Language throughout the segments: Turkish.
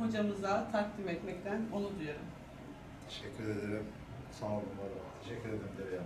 hocamıza takdim etmekten onur duyuyorum. Teşekkür ederim. Sağ olun. var olun. Teşekkür ederim Derya.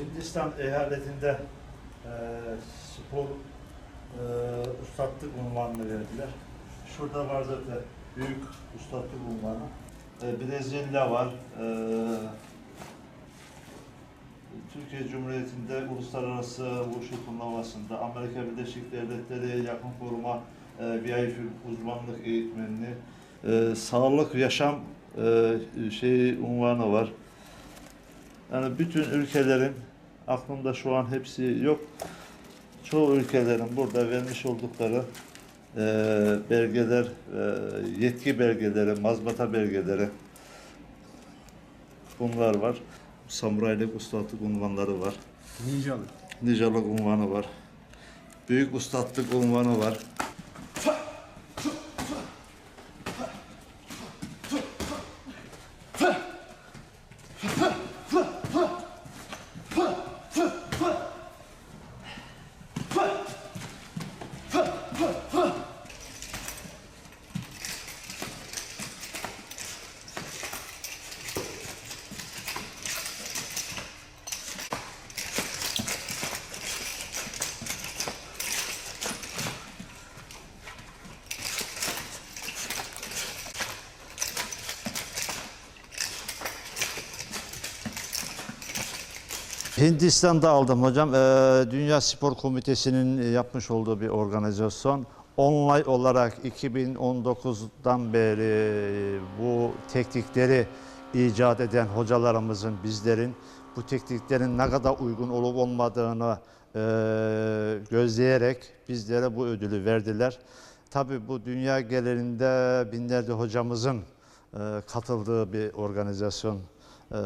Hindistan eyaletinde e, spor e, ustalık unvanını verdiler. Şurada var zaten büyük ustalık unvanı. E, Brezilya var. E, Türkiye Cumhuriyeti'nde uluslararası wushu turnuvasında Amerika Birleşik Devletleri yakın koruma VIP uzmanlık eğitmenini e, sağlık yaşam e, şey unvanı var. Yani bütün ülkelerin aklımda şu an hepsi yok. Çoğu ülkelerin burada vermiş oldukları e, belgeler, e, yetki belgeleri, mazbata belgeleri bunlar var. Samuraylık ustalık unvanları var. Ninjalı. Nicalık unvanı var. Büyük ustalık unvanı var. Hindistan'da aldım hocam. Ee, Dünya Spor Komitesi'nin yapmış olduğu bir organizasyon. Online olarak 2019'dan beri bu teknikleri icat eden hocalarımızın, bizlerin bu tekniklerin ne kadar uygun olup olmadığını e, gözleyerek bizlere bu ödülü verdiler. Tabii bu dünya genelinde binlerce hocamızın e, katıldığı bir organizasyon. Ee,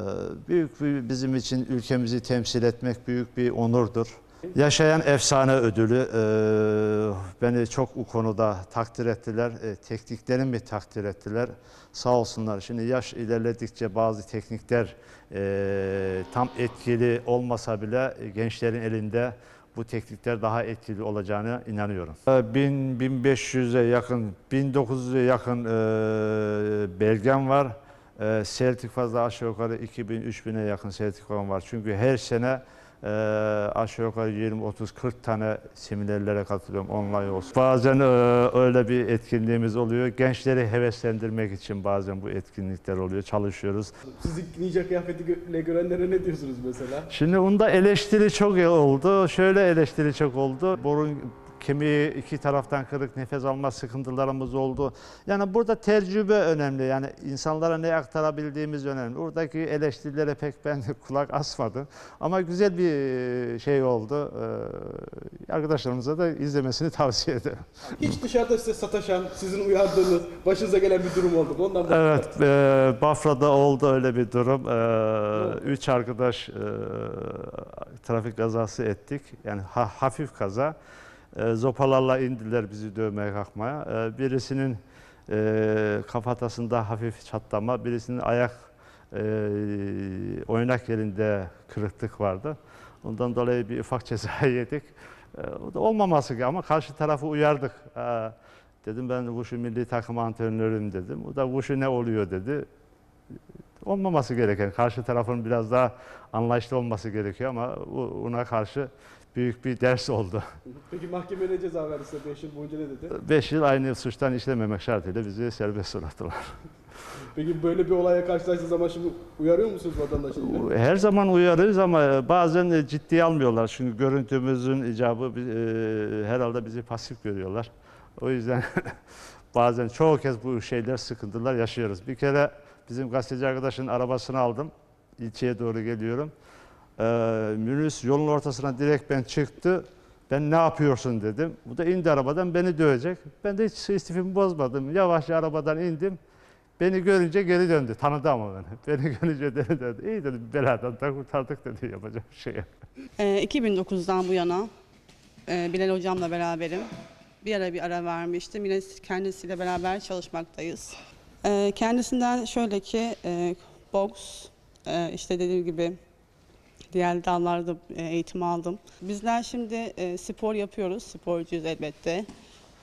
Büyük bir bizim için ülkemizi temsil etmek büyük bir onurdur. Yaşayan efsane ödülü e, beni çok bu konuda takdir ettiler. E, Tekniklerimi takdir ettiler. Sağ olsunlar. Şimdi yaş ilerledikçe bazı teknikler e, tam etkili olmasa bile e, gençlerin elinde bu teknikler daha etkili olacağına inanıyorum. 1000 1500'e yakın, 1900'e yakın e, belgem var. E, sertifikada aşağı yukarı 2000-3000'e yakın sertifikam var. Çünkü her sene e, aşağı yukarı 20-30-40 tane seminerlere katılıyorum online olsun. Bazen e, öyle bir etkinliğimiz oluyor. Gençleri heveslendirmek için bazen bu etkinlikler oluyor. Çalışıyoruz. Sizi ninja kıyafetiyle görenlere ne diyorsunuz mesela? Şimdi onda eleştiri çok oldu. Şöyle eleştiri çok oldu. Borun kemiği iki taraftan kırık nefes alma sıkıntılarımız oldu. Yani burada tecrübe önemli. Yani insanlara ne aktarabildiğimiz önemli. Buradaki eleştirilere pek ben kulak asmadım. Ama güzel bir şey oldu. Ee, arkadaşlarımıza da izlemesini tavsiye ederim. Hiç dışarıda size sataşan, sizin uyardığınız, başınıza gelen bir durum oldu mu? Ondan. Evet, e, Bafra'da oldu öyle bir durum. E, üç arkadaş e, trafik kazası ettik. Yani ha- hafif kaza. E, zopalarla indiler bizi dövmeye kalkmaya. E, birisinin e, kafatasında hafif çatlama, birisinin ayak e, oynak yerinde kırıklık vardı. Ondan dolayı bir ufak ceza yedik. E, o da olmaması ama karşı tarafı uyardık. Dedim ben Wushu milli takım antrenörüyüm dedim. O da Wushu ne oluyor dedi. Olmaması gereken, karşı tarafın biraz daha anlayışlı olması gerekiyor ama ona karşı büyük bir ders oldu. Peki mahkeme ne ceza verdi size 5 yıl boyunca ne dedi? 5 yıl aynı suçtan işlememek şartıyla bizi serbest bıraktılar. Peki böyle bir olaya karşılaştığı zaman şimdi uyarıyor musunuz vatandaşı? yine? Her zaman uyarırız ama bazen ciddiye almıyorlar. Çünkü görüntümüzün icabı e, herhalde bizi pasif görüyorlar. O yüzden bazen çoğu kez bu şeyler, sıkıntılar yaşıyoruz. Bir kere bizim gazeteci arkadaşın arabasını aldım. İlçeye doğru geliyorum. Ee, minibüs yolun ortasına direkt ben çıktı. Ben ne yapıyorsun dedim. Bu da indi arabadan beni dövecek. Ben de hiç istifimi bozmadım. Yavaşça arabadan indim. Beni görünce geri döndü. Tanıdı ama beni. Beni görünce geri döndü. İyi dedim beladan da kurtardık dedi. Yapacak bir şey yok. Ee, 2009'dan bu yana e, Bilal hocamla beraberim. Bir ara bir ara vermiştim. Yine kendisiyle beraber çalışmaktayız. Ee, kendisinden şöyle ki e, boks, e, işte dediğim gibi diğer dallarda e, eğitim aldım. Bizler şimdi e, spor yapıyoruz. Sporcuyuz elbette.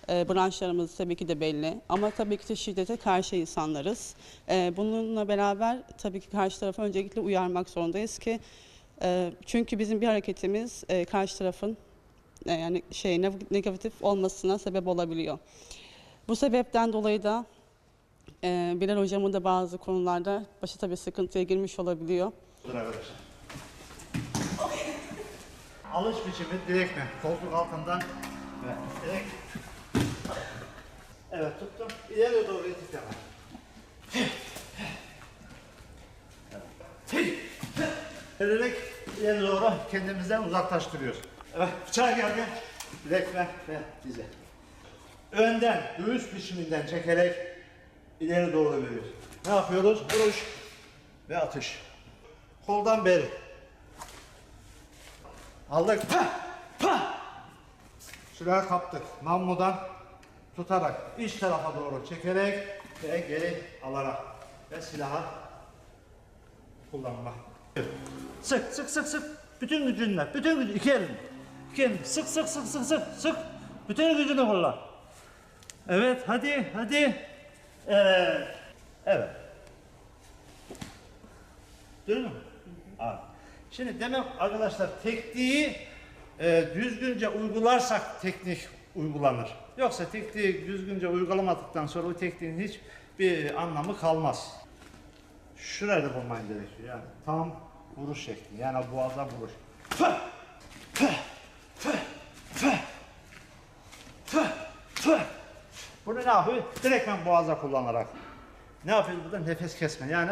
E, branşlarımız tabii ki de belli ama tabii ki de şiddete karşı insanlarız. Bununla beraber tabii ki karşı tarafı öncelikle uyarmak zorundayız ki çünkü bizim bir hareketimiz karşı tarafın yani şey neg- negatif olmasına sebep olabiliyor. Bu sebepten dolayı da Bilal hocamın da bazı konularda başı tabii sıkıntıya girmiş olabiliyor. Arkadaşlar. Alış biçimi direkt mi? Koltuk altından ve direkt. Evet tuttum. İleri doğru itikleme. Vererek ileri doğru kendimizden uzaklaştırıyoruz. Evet bıçağı geldi. Direkt ve ve dize. Önden göğüs biçiminden çekerek ileri doğru veriyoruz. Ne yapıyoruz? Vuruş ve atış. Koldan beri. Aldık. Pah! Pah! Silahı kaptık. Namludan tutarak iç tarafa doğru çekerek ve geri alarak ve silahı kullanma. Sık sık sık sık. Bütün gücünle. Bütün gücü. iki elin. İki elin. Sık sık sık sık sık. Sık. Bütün gücünü kullan. Evet hadi hadi. Evet. Evet. Duydun mu? Şimdi demek arkadaşlar tekniği e, düzgünce uygularsak teknik uygulanır. Yoksa tekniği düzgünce uygulamadıktan sonra o tekniğin hiç bir anlamı kalmaz. Şurayı da bulman gerekiyor yani tam vuruş şekli yani boğaza vuruş. Fıh! Bunu ne yapıyor? Direktmen boğaza kullanarak. Ne yapıyoruz burada? Nefes kesme. Yani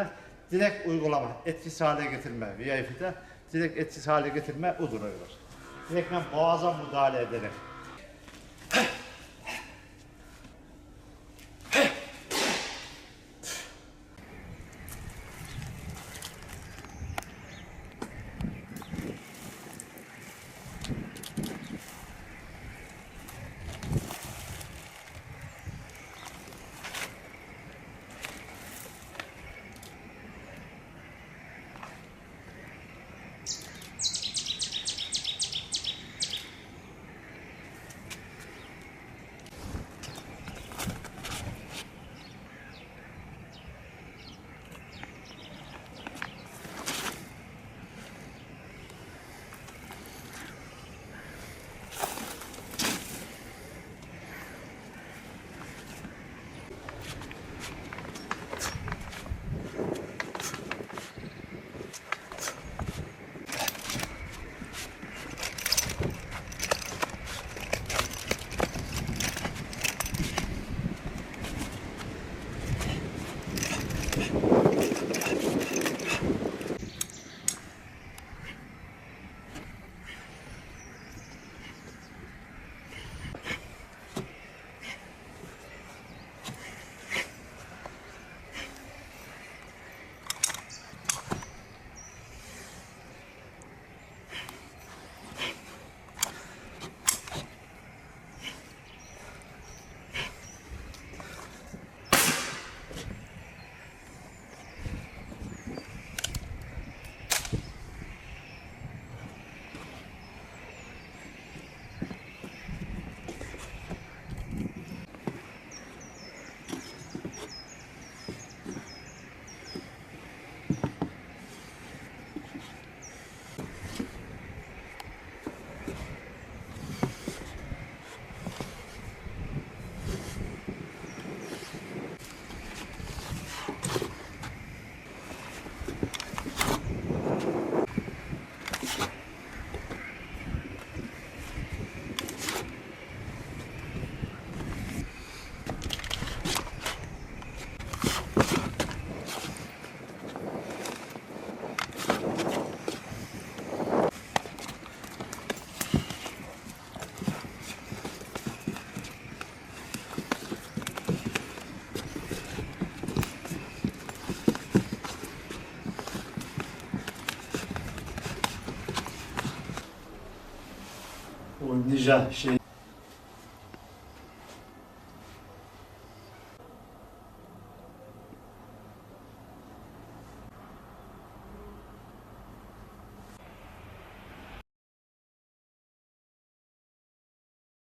direkt uygulama, etkisiz hale getirme. VIP'de direkt etkisiz hale getirme odur. Direktmen boğaza müdahale ederek. O ninja şey